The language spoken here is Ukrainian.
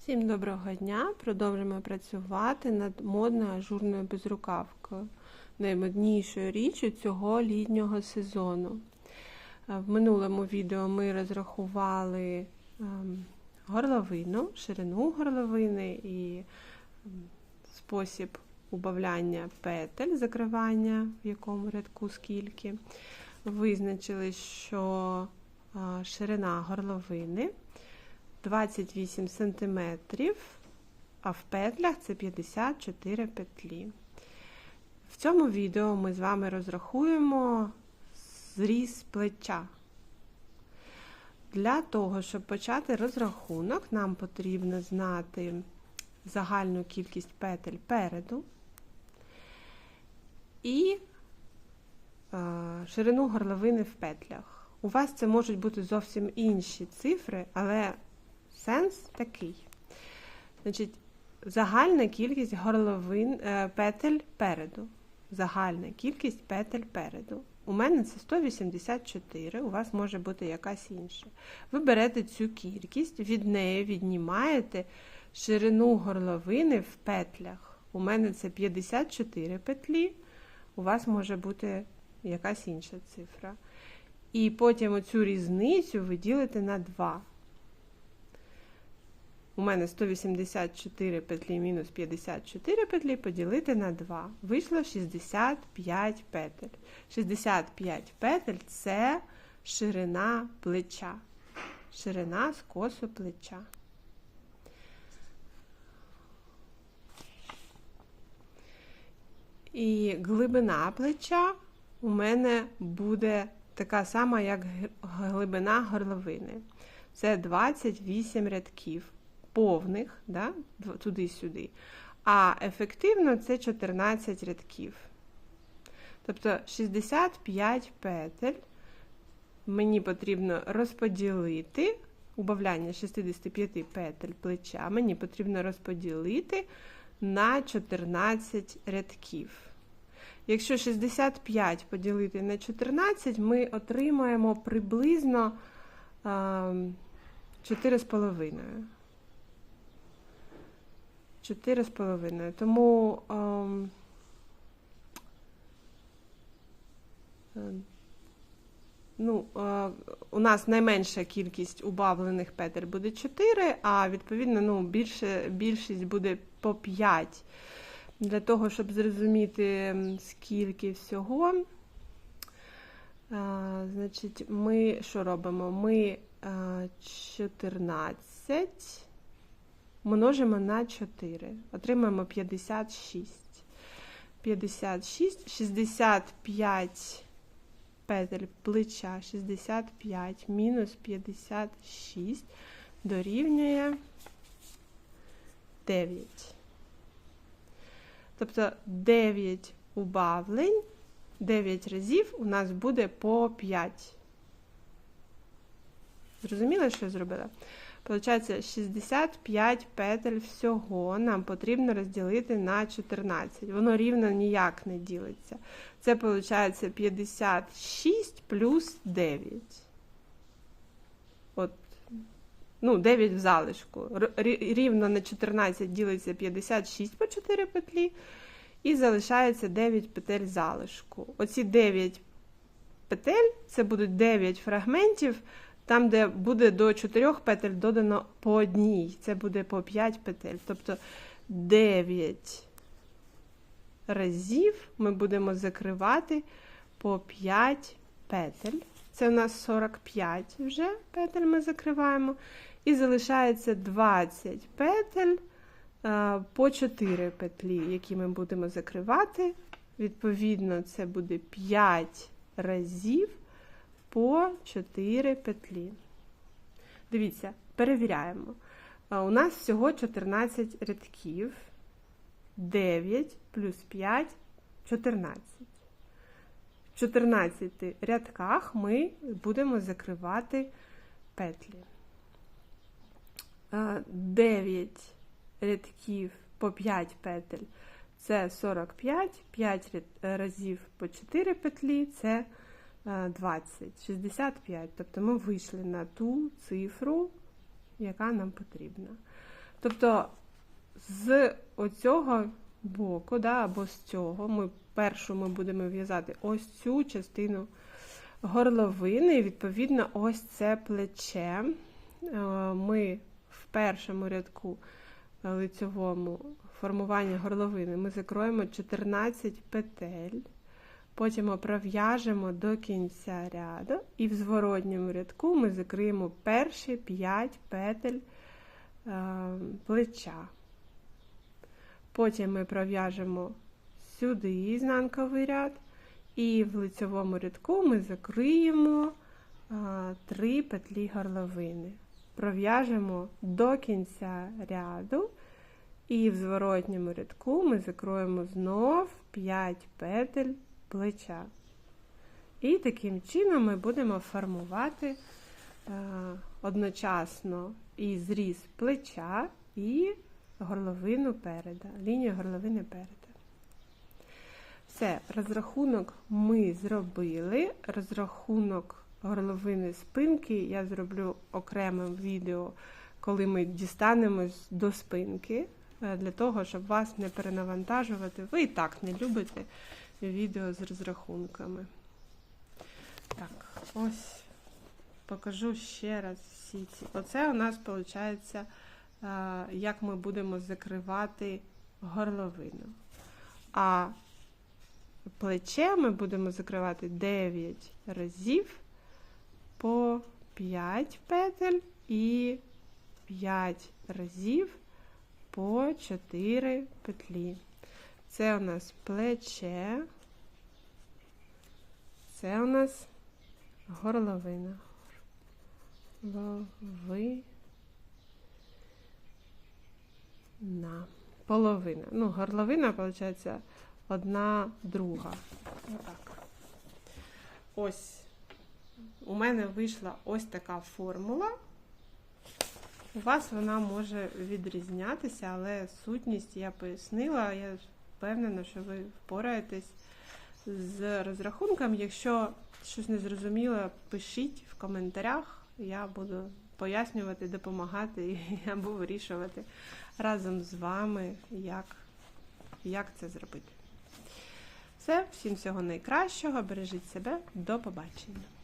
Всім доброго дня! Продовжимо працювати над модною ажурною безрукавкою, наймоднішою річчю цього літнього сезону. Е, В минулому відео ми розрахували ем, горловину, ширину горловини і ем, спосіб убавляння петель, закривання, в якому рядку скільки. Визначили, що е, ширина горловини 28 см, а в петлях це 54 петлі. В цьому відео ми з вами розрахуємо зріз плеча. Для того, щоб почати розрахунок, нам потрібно знати загальну кількість петель переду і е, ширину горловини в петлях. У вас це можуть бути зовсім інші цифри, але сенс такий. Значить, загальна кількість горловин е, петель переду. Загальна кількість петель переду. У мене це 184, у вас може бути якась інша. Ви берете цю кількість, від неї віднімаєте ширину горловини в петлях. У мене це 54 петлі, у вас може бути якась інша цифра. І потім оцю різницю ви ділите на 2. У мене 184 петлі мінус 54 петлі поділити на 2. Вийшло 65 петель. 65 петель це ширина плеча. Ширина скосу плеча. І глибина плеча у мене буде така сама, як глибина горловини. Це 28 рядків повних, да, туди-сюди. А ефективно це 14 рядків. Тобто 65 петель мені потрібно розподілити, убавляння 65 петель плеча, мені потрібно розподілити на 14 рядків. Якщо 65 поділити на 14, ми отримаємо приблизно 4,5. 4,5. Тому ем, ну, е, у нас найменша кількість убавлених петель буде 4, а відповідно ну, більше, більшість буде по 5. Для того, щоб зрозуміти, скільки всього, е, значить, ми що робимо? Ми е, 14 множимо на 4. Отримаємо 56. 56, 65 петель плеча, 65 мінус 56 дорівнює 9. Тобто 9 убавлень, 9 разів у нас буде по 5. Зрозуміли, що я зробила? Получається, 65 петель всього нам потрібно розділити на 14. Воно рівно ніяк не ділиться. Це виходить 56 плюс 9. От, ну, 9 в залишку. Рівно на 14 ділиться 56 по 4 петлі. І залишається 9 петель залишку. Оці 9 петель це будуть 9 фрагментів. Там, де буде до 4 петель додано по одній, це буде по 5 петель. Тобто 9 разів ми будемо закривати по 5 петель. Це у нас 45 вже петель ми закриваємо. І залишається 20 петель по 4 петлі, які ми будемо закривати. Відповідно, це буде 5 разів по 4 петлі. Дивіться, перевіряємо. У нас всього 14 рядків. 9 плюс 5 14. В 14 рядках ми будемо закривати петлі. 9 рядків по 5 петель це 45, 5 разів по 4 петлі це 20, 65. Тобто ми вийшли на ту цифру, яка нам потрібна. Тобто з оцього боку, да, або з цього, ми першу ми будемо в'язати ось цю частину горловини, і відповідно, ось це плече. Е, Ми в першому рядку е, лицьовому формування горловини ми закроємо 14 петель. Потім пров'яжемо до кінця ряду, і в зворотньому рядку ми закриємо перші 5 петель е, плеча. Потім ми пров'яжемо сюди ізнанковий ряд, і в лицьовому рядку ми закриємо е, 3 петлі горловини. Пров'яжемо до кінця ряду, і в зворотньому рядку ми закроємо знов 5 петель плеча. І таким чином ми будемо формувати е, одночасно і зріз плеча, і горловину переда, лінію горловини переда. Все, розрахунок ми зробили. Розрахунок горловини спинки я зроблю окремим відео, коли ми дістанемось до спинки, е, для того, щоб вас не перенавантажувати. Ви і так не любите відео з розрахунками. Так, ось покажу ще раз всі ці. Оце у нас виходить, як ми будемо закривати горловину. А плече ми будемо закривати 9 разів по 5 петель і 5 разів по 4 петлі. Це у нас плече, це у нас горловина. Горловина. Половина. Ну, горловина, виходить, одна друга. Отак. Ось у мене вийшла ось така формула. У вас вона може відрізнятися, але сутність я пояснила. Я впевнена, що ви впораєтесь з розрахунком. Якщо щось не зрозуміло, пишіть в коментарях. Я буду пояснювати, допомагати або вирішувати разом з вами, як, як це зробити. Все, всім всього найкращого. Бережіть себе, до побачення.